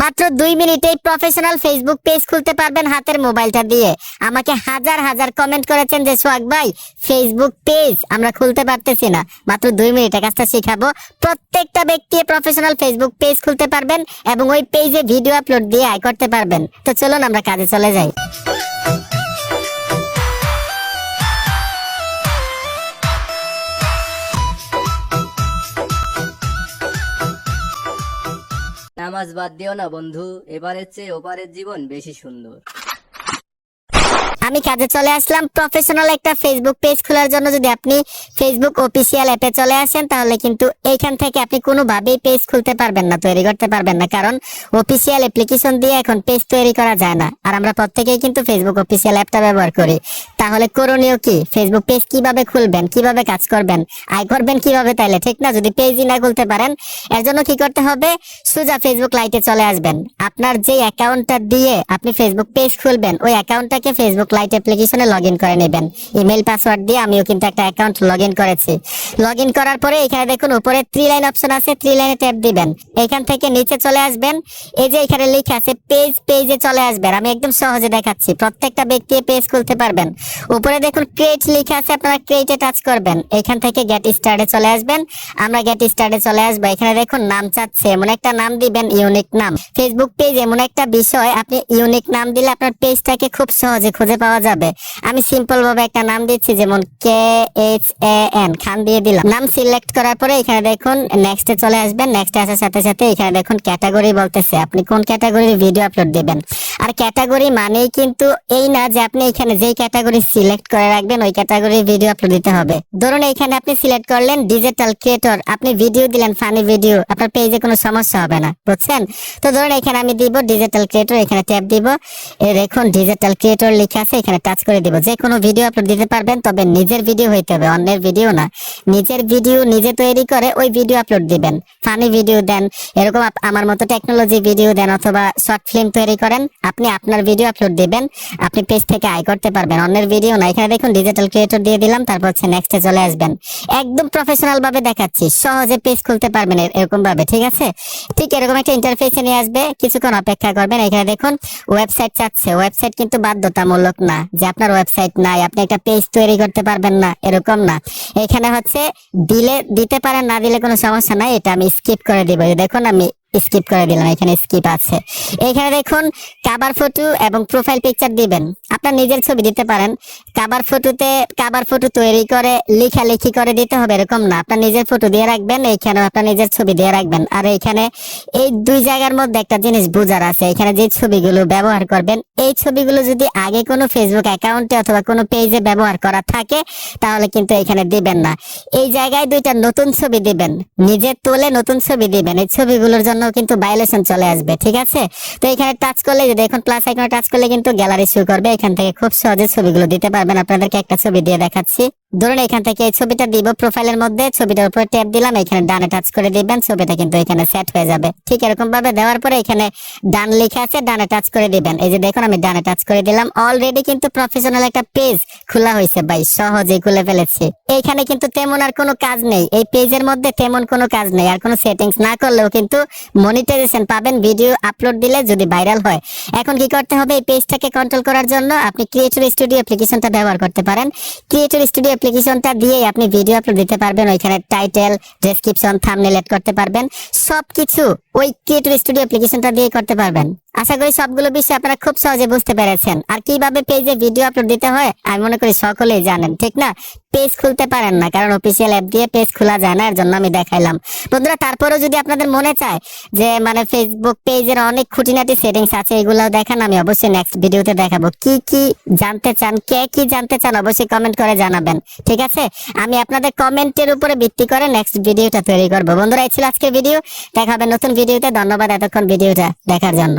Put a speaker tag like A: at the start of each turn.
A: মাত্র দুই মিনিটেই প্রফেশনাল ফেসবুক পেজ খুলতে পারবেন হাতের মোবাইলটা দিয়ে। আমাকে হাজার হাজার কমেন্ট করেছেন যে, সোহাগ ভাই ফেসবুক পেজ আমরা খুলতে পারতেছি না। মাত্র দুই মিনিটে কাজটা শেখাবো। প্রত্যেকটা ব্যক্তি প্রফেশনাল ফেসবুক পেজ খুলতে পারবেন এবং ওই পেজে ভিডিও আপলোড দিয়ে আয় করতে পারবেন। তো চলুন আমরা কাজে চলে যাই।
B: নামাজ বাদ দিও না বন্ধু। এবারের চেয়ে ওপারের জীবন বেশি সুন্দর।
A: আমি কাজে চলে আসলাম। প্রফেশনাল একটা ফেসবুক পেজ খোলার জন্য যদি আপনি ফেসবুক অফিসিয়াল অ্যাপে চলে আসেন, তাহলে কিন্তু এইখান থেকে আপনি কোনোভাবেই পেজ খুলতে পারবেন না, তৈরি করতে পারবেন না। কারণ অফিসিয়াল অ্যাপ্লিকেশন দিয়ে এখন পেজ তৈরি করা যায় না। আর আমরা প্রত্যেকেই কিন্তু ফেসবুক অফিসিয়াল অ্যাপটা ব্যবহার করি। তাহলে করণীয় কি? ফেসবুক পেজ কীভাবে খুলবেন, কীভাবে কাজ করবেন, আয় করবেন কীভাবে তাইলে? ঠিক না? যদি পেজই না খুলতে পারেন, এর জন্য কি করতে হবে? সোজা ফেসবুক লাইটে চলে আসবেন। আপনার যে অ্যাকাউন্টটা দিয়ে আপনি ফেসবুক পেজ খুলবেন, ওই অ্যাকাউন্টটাকে ফেসবুক লাইট অ্যাপ্লিকেশনে লগ ইন করে নেবেন। ইমেল পাসওয়ার্ড দিয়ে আমিও কিন্তু একটা অ্যাকাউন্ট লগ ইন করেছি। লগ ইন করার পরে এখানে দেখুন, উপরে থ্রি লাইন অপশন আছে থ্রি লাইনে ট্যাপ দিবেন। এখান থেকে নিচে চলে আসবেন। এই যে এখানে লেখা আছে পেজ পেজে চলে আসবেন। আমি একদম সহজে দেখাচ্ছি, প্রত্যেকটা ব্যক্তি পেজ খুলতে পারবেন। উপরে দেখুন ক্রিয়েট লেখা আছে, আপনারা ক্রিয়েটে টাচ করবেন। এখান থেকে গেট স্টার্টে চলে আসবেন। আমরা গেট স্টার্টে চলে আসব। এখানে দেখুন, নাম চাচ্ছে, এমন একটা নাম দিবেন ইউনিক নাম। ফেসবুক পেজ এমন একটা বিষয়, আপনি ইউনিক নাম দিলে আপনার পেজটাকে খুব সহজে খুঁজে পাওয়া যাবে। আমি সিম্পল ভাবে একটা নাম দিচ্ছি, যেমন কে এইচ এ এন খান দিয়ে দিলাম। নাম সিলেক্ট করার পরে এখানে দেখুন নেক্সটে চলে আসবেন। নেক্সটে আসার সাথে সাথে এখানে দেখুন ক্যাটাগরি বলতেছে। আপনি কোন ক্যাটাগরির ভিডিও আপলোড দিবেন। আর ক্যাটাগরি মানেই কিন্তু এই না যে আপনি এখানে যেই ক্যাটাগরি সিলেক্ট করে রাখবেন, ওই ক্যাটাগরির ভিডিও আপলোড দিতে হবে। ধরুন এখানে আপনি সিলেক্ট করলেন ডিজিটাল ক্রিয়েটর আপনি ভিডিও দিলেন ফানি ভিডিও আপনার পেজে কোনো সমস্যা হবে না। বুঝছেন? তো ধরুন এখানে আমি দিব ডিজিটাল ক্রিয়েটর এখানে ট্যাপ দিব। দেখুন ডিজিটাল ক্রিয়েটর লেখা আছে। এখানে টাচ করে দিব। যে কোনো ভিডিও আপলোড দিতে পারবেন, তবে নিজের ভিডিও হইতে হবে, অন্যের ভিডিও না। নিজের ভিডিও নিজে তৈরি করে ওই ভিডিও আপলোড দিবেন। ফানি ভিডিও দেন, এরকম আমার মতো টেকনোলজি ভিডিও দেন অথবা শর্ট ফিল্ম তৈরি করেন, আপনি আপনার ভিডিও আপলোড দিবেন, আপনি পেজ থেকে আয় করতে পারবেন। অন্যের ভিডিও না। এখানে দেখুন ডিজিটাল ক্রিয়েটর দিয়ে দিলাম, তারপর হচ্ছে নেক্সটে চলে আসবেন। একদম প্রফেশনাল ভাবে দেখাচ্ছি, সহজে পেজ খুলতে পারবেন এরকম ভাবে, ঠিক আছে? ঠিক এরকম একটা ইন্টারফেসে নিয়ে আসবে, কিছুক্ষণ অপেক্ষা করবেন। এখানে দেখুন ওয়েবসাইট চাচ্ছে। ওয়েবসাইট কিন্তু বাধ্যতামূলক না, যে আপনার ওয়েবসাইট নাই, আপনি একটা পেজ তৈরি করতে পারবেন না, এরকম না। এখানে হচ্ছে দিলে, দিতে পারেন, না দিলে কোনো সমস্যা নাই, এটা আমি স্কিপ করে দিব। দেখুন, আমি স্কিপ করে দিলাম, এখানে স্কিপ আছে। এখানে দেখুন কাবার ফটো এবং প্রোফাইল পিকচার দিবেন। আপনার নিজের ছবি দিতে পারেন। কাবার ফটোতে কাবার ফটো তৈরি করে, লেখালেখি করে দিতে হবে, এরকম না। আপনার নিজের ফটো দিয়ে রাখবেন এইখানে আপনার নিজের ছবি দিয়ে রাখবেন। আর এইখানে এই দুই জায়গার মধ্যে একটা জিনিস বোঝার আছে। এখানে যে ছবিগুলো ব্যবহার করবেন, এই ছবিগুলো যদি আগে কোনো ফেসবুক অ্যাকাউন্টে অথবা কোনো পেজে ব্যবহার করা থাকে, তাহলে কিন্তু এখানে দিবেন না। এই জায়গায় দুইটা নতুন ছবি দিবেন। নিজে তোলে নতুন ছবি দিবেন। এই ছবিগুলোর জন্য কিন্তু ভায়োলেশন চলে আসবে, ঠিক আছে? তো এখানে টাচ করলে যদি এখন প্লাস আইকনে টাচ করলে কিন্তু গ্যালারি শুরু করবে। এখান থেকে খুব সহজে ছবিগুলো দিতে পারবেন। আপনাদেরকে একটা ছবি দিয়ে দেখাচ্ছি। ধরুন এখান থেকে এই ছবিটা দিব প্রোফাইলের মধ্যে ছবিটার উপরে ট্যাপ দিলাম, এখানে ডানে টাচ করে দিবেন, ছবিটা কিন্তু এখানে সেট হয়ে যাবে। ঠিক এরকম ভাবে দেওয়ার পরে এখানে ডান লেখা আছে, ডানে টাচ করে দিবেন। এই যে দেখুন, আমি ডানে টাচ করে দিলাম। অলরেডি কিন্তু প্রফেশনাল একটা পেজ খোলা হয়েছে ভাই, সহজেই খুলে ফেলেছি। এইখানে কিন্তু তেমন আর কোনো কাজ নেই। এই পেজের মধ্যে তেমন কোনো কাজ নেই। আর কোনো সেটিংস না করলেও কিন্তু মনিটাইজেশন পাবেন ভিডিও আপলোড দিলে যদি ভাইরাল হয়। এখন কি করতে হবে? এই পেজটাকে কন্ট্রোল করার জন্য আপনি ক্রিয়েটর স্টুডিও অ্যাপ্লিকেশনটা ব্যবহার করতে পারেন। ক্রিয়েটর স্টুডিও অ্যাপ্লিকেশনটা দিয়ে আপনি ভিডিও আপলোড দিতে পারবেন। ওইখানে টাইটেল ডেসক্রিপশন থামনেল এড করতে পারবেন। সবকিছু ওই ক্রিয়েটর স্টুডিও অ্যাপ্লিকেশনটা দিয়ে করতে পারবেন। আশা করি সবগুলো বিষয় আপনারা খুব সহজে বুঝতে পেরেছেন। আর কীভাবে পেজে ভিডিও আপলোড দিতে হয়, আমি মনে করি সকলেই জানেন, ঠিক না? পেজ খুলতে পারেন না, কারণ অফিসিয়াল অ্যাপ দিয়ে পেজ খোলা যায় না, এর জন্য আমি দেখাইলাম। বন্ধুরা, তারপরেও যদি আপনাদের মনে চায় যে মানে ফেসবুক পেজের অনেক খুঁটিনাটি সেটিংস আছে এগুলো দেখান, আমি অবশ্যই নেক্সট ভিডিওতে দেখাবো। কি কি জানতে চান, কে কি জানতে চান, অবশ্যই কমেন্ট করে জানাবেন, ঠিক আছে? আমি আপনাদের কমেন্টের উপরে ভিত্তি করে নেক্সট ভিডিওটা তৈরি করব। বন্ধুরা, এই ছিল আজকের ভিডিও দেখা হবে নতুন ভিডিওতে ধন্যবাদ এতক্ষণ ভিডিওটা দেখার জন্য।